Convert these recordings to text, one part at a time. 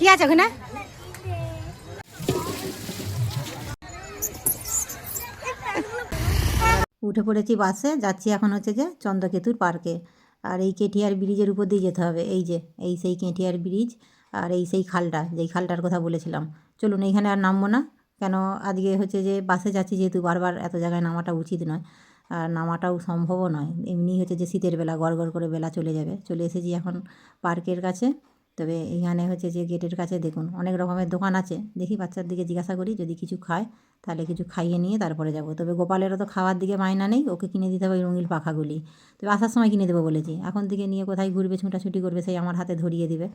কি আছে ওখানে? উঠে পড়েছি বাসে, যাচ্ছি এখন হচ্ছে যে চন্দ্রকেতুর পার্কে আর এই কেটিয়ার ব্রিজের উপর দিয়ে যেতে হবে, এই যে, এই সেই কেটিয়ার ব্রিজ আর এই সেই খালটা, যেই খালটার কথা বলেছিলাম। চলুন এইখানে আর নামবো না, কেন আজকে হচ্ছে যে বাসে যাচ্ছি যেহেতু বারবার, এত জায়গায় নামাটা উচিত নয়। আর নামাটাও সম্ভবও নয়, এমনি হচ্ছে যে শীতের বেলা গড় গড় করে বেলা চলে যাবে। চলে এসেছি এখন পার্কের কাছে। তবে এইখানে হচ্ছে যে গেটের কাছে দেখুন অনেক রকমের দোকান আছে। দেখি বাচ্চার দিকে জিজ্ঞাসা করি যদি কিছু খায় তাহলে কিছু খাইয়ে নিয়ে তারপরে যাব। তবে গোপালেরও তো খাওয়ার দিকে মায়না নেই ওকে কিনে দিতে হবে ওই রঙিন পাখাগুলি। তবে আসার সময় কিনে দেবো বলেছি। এখন থেকে নিয়ে কোথায় ঘুরবে ছুটাছুটি করবে সেই আমার হাতে ধরিয়ে দিবে।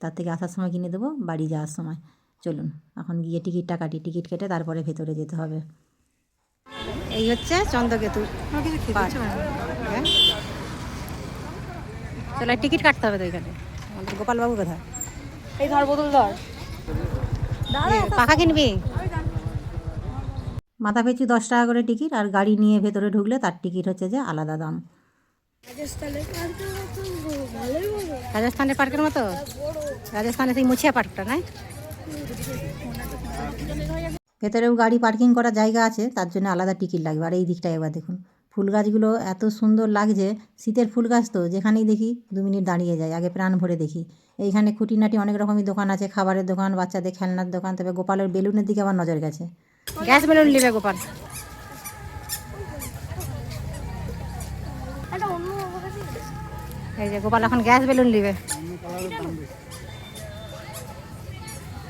তার থেকে আসার সময় কিনে দেবো বাড়ি যাওয়ার সময়। চলুন এখন গিয়ে টিকিটটা কাটি। টিকিট কেটে তারপরে ভেতরে যেতে হবে। এই হচ্ছে চন্দ্রকেতু। হ্যাঁ। চলো টিকিট কাটতে হবে তো এখানে। আমাদের গোপালবাবু কোথায়? এই ধর বোতল ধর। পাখা কিনবি? মাথা পিছু দশ টাকা করে টিকিট আর গাড়ি নিয়ে ভেতরে ঢুকলে তার টিকিট হচ্ছে যে আলাদা দাম। রাজস্থানের পার্কের মতো রাজস্থানের রাজস্থানে সেই মুছিয়া পার্কটা নাই? ভেতরেও গাড়ি পার্কিং করার জায়গা আছে তার জন্য আলাদা টিকিট লাগবে। আর এই দিকটা একবার দেখুন। ফুল গাছগুলো এত সুন্দর লাগছে শীতের ফুল গাছ তো যেখানেই দেখি দু মিনিট দাঁড়িয়ে যায় আগে প্রাণ ভরে দেখি। এইখানে খুঁটিনাটি অনেক রকমই দোকান আছে খাবারের দোকান বাচ্চাদের খেলনার দোকান তবে গোপালের বেলুনের দিকে আমার নজর গেছে। গ্যাস বেলুন নিবে গোপাল। এই যে গোপাল এখন গ্যাস বেলুন নিবে।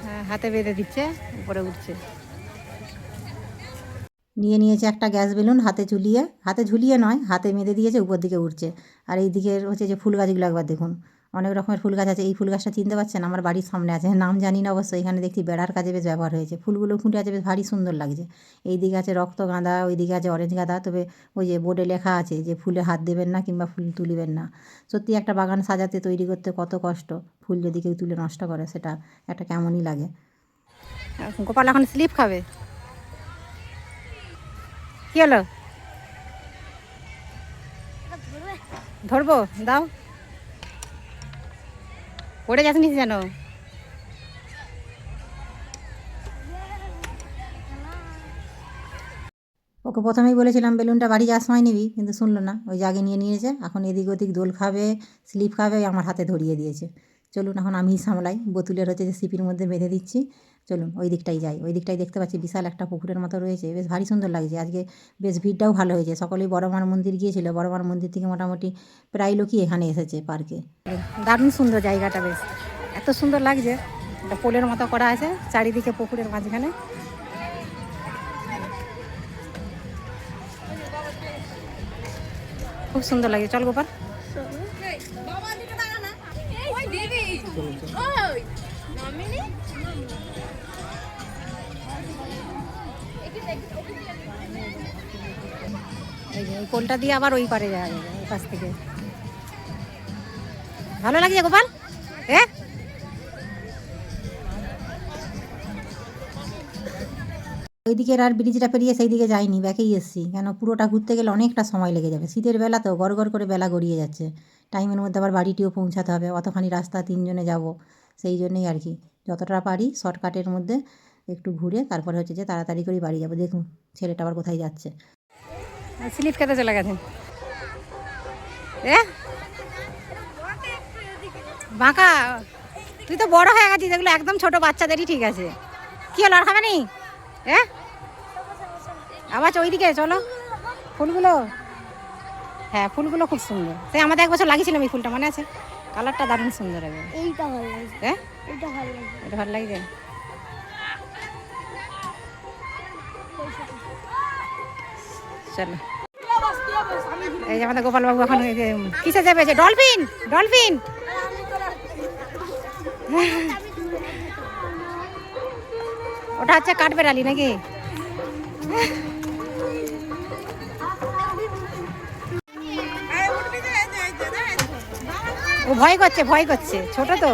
হ্যাঁ, হাতে বেঁধে দিচ্ছে উপরে উঠছে। নিয়ে নিয়েছে একটা গ্যাস বেলুন হাতে ঝুলিয়ে হাতে ঝুলিয়ে নয়, হাতে বেঁধে দিয়েছে, উপর দিকে উঠছে আর এই দিকের হচ্ছে যে ফুল গাছগুলো একবার দেখুন। অনেক রকমের ফুল গাছ আছে, এই ফুল গাছটা চিনতে পারছেন? আমার বাড়ির সামনে আছে, নাম জানি না অবশ্য, এখানে দেখছি বেড়ার কাজে বেশ ব্যবহার হয়েছে। ফুলগুলো ফুটে আছে, বেশ ভারী সুন্দর লাগছে। এই দিকে আছে রক্ত গাঁদা, ওই দিকে আছে অরেঞ্জ গাঁদা, তবে ওই যে বোর্ডে লেখা আছে যে ফুলে হাত দেবেন না কিংবা ফুল তুলিবেন না। সত্যি একটা বাগান সাজাতে, তৈরি করতে কত কষ্ট। ফুল যদি কেউ তুলে নষ্ট করে, সেটা একটা কেমনই লাগে। গোপাল এখন স্লিপ খাবে? কি হলো? ধরবো, দাও। পড়ে যাসনি যেন? ওকে প্রথমেই বলেছিলাম, বেলুনটা বাড়ি যাওয়ার সময় নিবি, কিন্তু শুনলো না। ওই জাগে নিয়ে নিয়েছে, এখন এদিক ওদিক দোল খাবে, স্লিপ খাবে আমার হাতে ধরিয়ে দিয়েছে। চলুন, এখন আমি সামলাই, বোতুলের হচ্ছে যে সিপির মধ্যে বেঁধে দিচ্ছি। চলুন ওই দিকটাই যাই। ওই দিকটাই দেখতে পাচ্ছি বিশাল একটা পুকুরের মতো রয়েছে। বেশ ভারী সুন্দর লাগছে। আজকে বেশ ভিড়টাও ভালো হয়েছে। সকলেই বড়মার মন্দির গিয়েছিল। বড়মার মন্দির থেকে মোটামুটি প্রায় লোকই এখানে এসেছে পার্কে। দারুণ সুন্দর জায়গাটা বেশ। এত সুন্দর লাগছে। একটা পোলের মতো করা আছে চারিদিকে পুকুরের মাঝখানে। খুব সুন্দর লাগে চল গোপাল। এই দিয়ে আবার ওই পারে যাওয়া যাবে ওই থেকে। ভালো লাগছে গোপাল? এ? ওই দিকের আর ব্রিজটা পেরিয়ে সেই দিকে যাইনি, ব্যাকেই এসেছি। কেন, পুরোটা ঘুরতে গেলে অনেকটা সময় লেগে যাবে। শীতের বেলা তো গড় গড় করে বেলা গড়িয়ে যাচ্ছে। টাইমের মধ্যে আবার বাড়িটিও পৌঁছাতে হবে। অতখানি রাস্তা, তিনজনে যাব। সেই জন্যই আর কি। যতটা পারি শর্টকাটের মধ্যে একটু ঘুরে তারপরে হচ্ছে যে তাড়াতাড়ি করে বাড়ি যাব। দেখুন ছেলেটা আবার কোথায় যাচ্ছে। স্লিপ খেতে চলে গেছে। বাঁকা? তুই তো বড় হয়ে গেছিস, এগুলো একদম ছোট বাচ্চাদেরই ঠিক আছে। কি হলো, আর খাবে নি? এ? আবার ওইদিকে চলো। ফুলগুলো? হ্যাঁ ফুলগুলো খুব সুন্দর। তাই আমাদের এক বছর লাগিয়েছিলাম এই ফুলটা, মনে আছে? কালারটা দারুণ সুন্দর হবে। এইটা ভালো লাগছে। হ্যাঁ? এইটা ভালো লাগছে। এটা ভালো লাগছে? চলো। এই যে আমাদের গোপালবাবু এখন কিসে যাবে? যে ডলফিন ডলফিন। ওটা হচ্ছে কাঠবেড়ালি নাকি? ও ভয় করছে ভয় করছে। ছোট তো।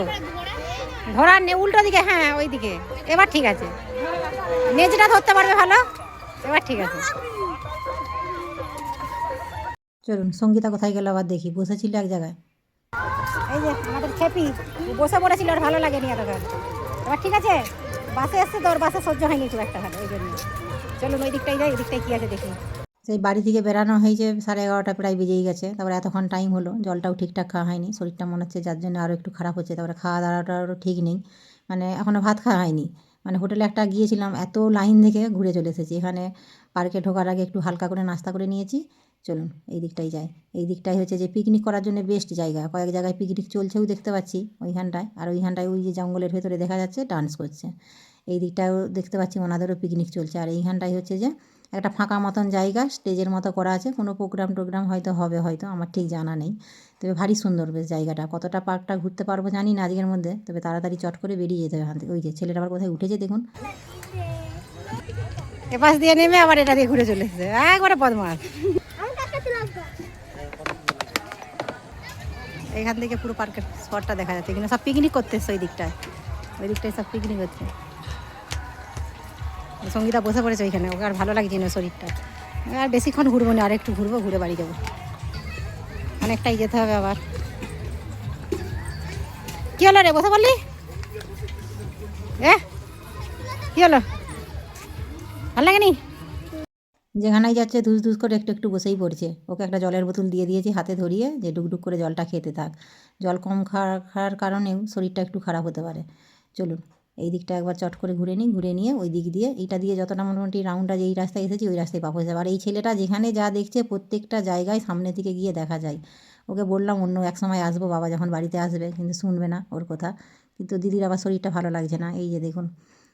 ধরার নে উল্টো দিকে হ্যাঁ ওই দিকে এবার ঠিক আছে। নেজটা ধরতে পারবে ভালো? এবার ঠিক আছে। চলুন, সঙ্গীতা কোথায় গেল আবার দেখি। বসেছিল এক জায়গায়। এই যে, আমাদের খেপি। বসে পড়েছিল, আর ভালো লাগেনি এতক্ষণ। এবার ঠিক আছে? বাসে এসছে, তোর বাসে সহ্য হয়নি খুব একটা ভালো ওই জন্য। চলুন, ওই দিকটাই যাই, ওই দিকটাই কী আছে দেখি। সেই বাড়ি থেকে বেরানো হয়েছে সাড়ে এগারোটা প্রায় বেজেই গেছে। তারপরে এতক্ষণ টাইম হলো, জলটাও ঠিকঠাক খাওয়া হয়নি, শরীরটা মনে হচ্ছে যার জন্য আরও একটু খারাপ হচ্ছে, তারপরে খাওয়া দাওয়াটারও ঠিক নেই। মানে এখনও ভাত খাওয়া হয়নি। মানে হোটেলে একটা গিয়েছিলাম, এত লাইন থেকে ঘুরে চলে এসেছি। এখানে পার্কে ঢোকার আগে একটু হালকা করে নাস্তা করে নিয়েছি। চলুন, এই দিকটাই যাই। এই দিকটাই হচ্ছে যে পিকনিক করার জন্য বেস্ট জায়গা। কয়েক জায়গায় পিকনিক চলছেও দেখতে পাচ্ছি ওইখানটায়। আর ওইখানটায় ওই যে জঙ্গলের ভেতরে দেখা যাচ্ছে ডান্স করছে। এই দিকটাও দেখতে পাচ্ছি, ওনাদেরও পিকনিক চলছে। আর এইখানটায় হচ্ছে যে একটা ফাঁকা মতন জায়গা, স্টেজের মতো করা আছে। কোনো প্রোগ্রাম টোগ্রাম হয়তো হবে, হয়তো, আমার ঠিক জানা নেই। তবে ভারী সুন্দর বেশ জায়গাটা। কতটা পার্কটা ঘুরতে পারব জানি না আজকের মধ্যে, তবে তাড়াতাড়ি চট করে বেরিয়ে যেতে হবে এখান থেকে। ওই যে ছেলেটা আবার কোথায় উঠেছে দেখুন। এপাশ দিয়ে নেমে আবার এটা দিয়ে ঘুরে চলে এসেছে। একবারে ছিলাম এখান থেকে পুরো পার্কের স্পটটা দেখা যাচ্ছে। কিন্তু সব পিকনিক করতে এসছে ওই দিকটায়। ওই দিকটায় সব পিকনিক হচ্ছে। সঙ্গীতা বসে পড়েছে ওইখানে, ওকে আর ভালো লাগছে না শরীরটা। আর বেশিক্ষণ ঘুরবো না আর একটু ঘুরবো, ঘুরে বাড়ি যাব। অনেকটাই যেতে হবে আবার। কী হলো রে, বসে বললি এ, কী হলো? ভালো লাগেনি? যেখানেই যাচ্ছে, ধুস ধুস করে একটু একটু বসেই পড়ছে। ওকে একটা জলের বোতল দিয়ে দিয়েছি, হাতে ধরিয়ে, যে ডুকডুক করে জলটা খেতে থাক। জল কম খাওয়ার খাওয়ার কারণেও শরীরটা একটু খারাপ হতে পারে। চলুন। এই দিকটা একবার চট করে ঘুরে নিই, ঘুরে নিয়ে ওই দিক দিয়ে এটা দিয়ে যতটা মোটামুটি রাউন্ডটা যেই রাস্তায় এসেছি ওই রাস্তায় পাবো যাবে। আর এই ছেলেটা যেখানে যা দেখছে প্রত্যেকটা জায়গায় সামনে থেকে গিয়ে দেখা যায়। ওকে বললাম, অন্য এক সময় আসব, বাবা যখন বাড়িতে আসবে, কিন্তু শুনবে না ওর কথা। কিন্তু দিদির আবার শরীরটা ভালো লাগছে না। এই যে দেখুন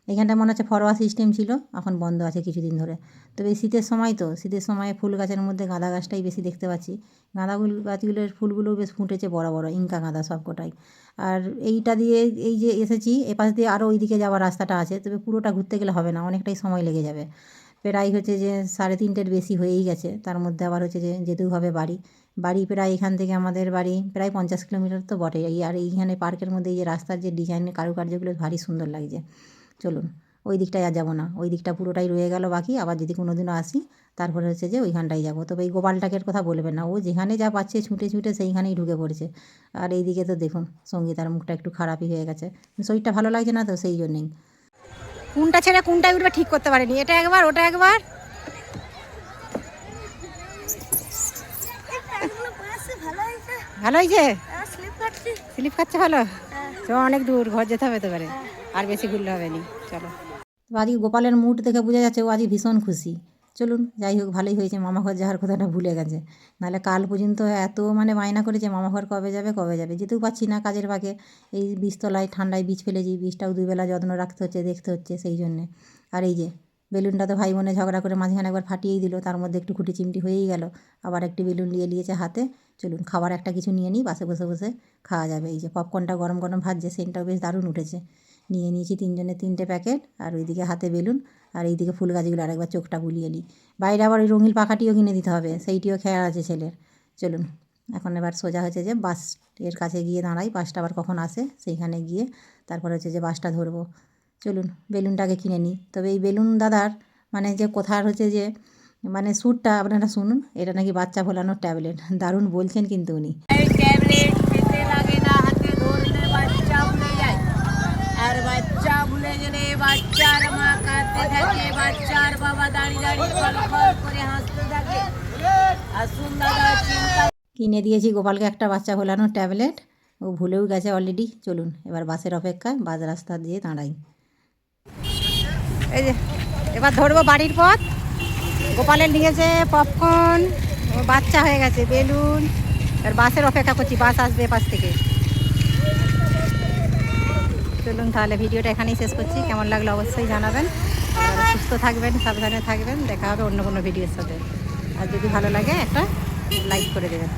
এখানটা মনে হচ্ছে ফরোয়া সিস্টেম ছিল, এখন বন্ধ আছে কিছুদিন ধরে। তবে শীতের সময় তো, শীতের সময় ফুল গাছের মধ্যে গাঁদা গাছটাই বেশি দেখতে পাচ্ছি। গাঁদা ফুল, গাছগুলোর ফুলগুলোও বেশ ফুটেছে বড় বড়, ইনকা গাঁদা সবকটাই। আর এইটা দিয়ে, এই যে এসেছি এপাশ দিয়ে আরও ওইদিকে যাওয়ার রাস্তাটা আছে, তবে পুরোটা ঘুরতে গেলে হবে না, অনেকটাই সময় লেগে যাবে। প্রায় হচ্ছে যে সাড়ে তিনটের বেশি হয়েই গেছে, তার মধ্যে আবার হচ্ছে যে যেতেও হবে বাড়ি। বাড়ি প্রায় এখান থেকে আমাদের বাড়ি প্রায় পঞ্চাশ কিলোমিটার তো বটে আর এইখানে পার্কের মধ্যে এই যে রাস্তার যে ডিজাইনের কারুকার্যগুলো ভারী সুন্দর লাগছে। চলুন ওই দিকটায় আর যাব না। ওই দিকটা পুরোটাই রয়ে গেল বাকি আবার যদি কোনো দিনও আসি তারপরে হচ্ছে যে ওইখানটায় যাব। তবে এই গোপালটাকের কথা বলবেন না। ও যেখানে যা পাচ্ছে ছুটে ছুটে সেইখানেই ঢুকে পড়ছে। আর এইদিকে তো দেখুন সঙ্গীতার মুখটা একটু খারাপই হয়ে গেছে। শরীরটা ভালো লাগছে না তো সেই জন্যেই। কোনটা ছেড়ে কোনটায় উঠবে ঠিক করতে পারেনি। এটা একবার ওটা একবার। ভালো হয়েছে? ভালো হয়েছে? স্লিপ স্লিপ খাচ্ছে ভালো? তো অনেক দূর ঘর যেতে হবে তো পারে আর বেশি ঘুরলে হবে নি, চলো। আজকে গোপালের মুড দেখে বোঝা যাচ্ছে ও আজকে ভীষণ খুশি। চলুন, যাই হোক, ভালোই হয়েছে। মামা ঘর যাওয়ার কথাটা ভুলে গেছে। নাহলে কাল পর্যন্ত এত মানে বায়না করেছে, মামা ঘর কবে যাবে কবে যাবে? যেতেও পারছি না কাজের ফাঁকে এই বীজতলায় ঠান্ডায় বীজ ফেলেছি, বীজটাও দুবেলা যত্ন রাখতে হচ্ছে, দেখতে হচ্ছে সেই জন্যে। আর এই যে, বেলুনটা তো ভাই বোনে ঝগড়া করে মাঝখানে একবার ফাটিয়েই দিল, তার মধ্যে একটু খুঁটি চিমটি হয়েই গেল। আবার একটি বেলুন নিয়ে নিয়েছে হাতে। চলুন, খাবার একটা কিছু নিয়ে নিই, বাসে বসে বসে খাওয়া যাবে। এই যে পপকর্নটা গরম গরম ভাজছে, সেন্টটাও বেশ দারুণ উঠেছে। নিয়ে নিয়েছি তিনজনে তিনটে প্যাকেট, আর ওইদিকে হাতে বেলুন, আর এইদিকে ফুল গাছগুলো আরেকবার চোখটা বুলিয়ে নিই। বাইরে আবার ওই রঙিন পাখাটিও কিনে দিতে হবে, সেইটিও খেয়াল আছে ছেলের। চলুন, এখন এবার সোজা হচ্ছে যে বাস, এর কাছে গিয়ে দাঁড়াই, বাসটা আবার কখন আসে সেইখানে গিয়ে তারপর হচ্ছে যে বাসটা ধরবো। চলুন, বেলুনটাকে কিনে নিই। তবে এই বেলুন দাদার মানে যে কোথার হচ্ছে যে মানে স্যুটটা আপনারা শুনুন, এটা নাকি বাচ্চা ভোলানোর ট্যাবলেট, দারুণ বলছেন কিন্তু উনি। ট্যাবলেট লাগে না। আর বাচ্চা ভুলে গেলে বাচ্চার মা কাঁদতে থাকে বাচ্চার বাবা দাঁড়িয়ে দাঁড়িয়ে করে হাসতে থাকে। আসুন দাদা কিনে দিয়েছি গোপালকে একটা বাচ্চা ভোলানোর ট্যাবলেট। ও ভুলেও গেছে অলরেডি চলুন, এবার বাসের অপেক্ষায় বাস রাস্তা দিয়ে দাঁড়াই। এই যে, এবার ধরবো বাড়ির পথ। গোপালের নিয়েছে পপকর্ন বাচ্চা হয়ে গেছে, বেলুন। আর বাসের অপেক্ষা করছি, বাস আসবে পাশ থেকে। চলুন তাহলে ভিডিওটা এখানেই শেষ করছি। কেমন লাগল অবশ্যই জানাবেন। সুস্থ থাকবেন, সাবধানে থাকবেন। দেখা হবে অন্য কোনো ভিডিওর সাথে। আর যদি ভালো লাগে একটা লাইক করে দেবেন।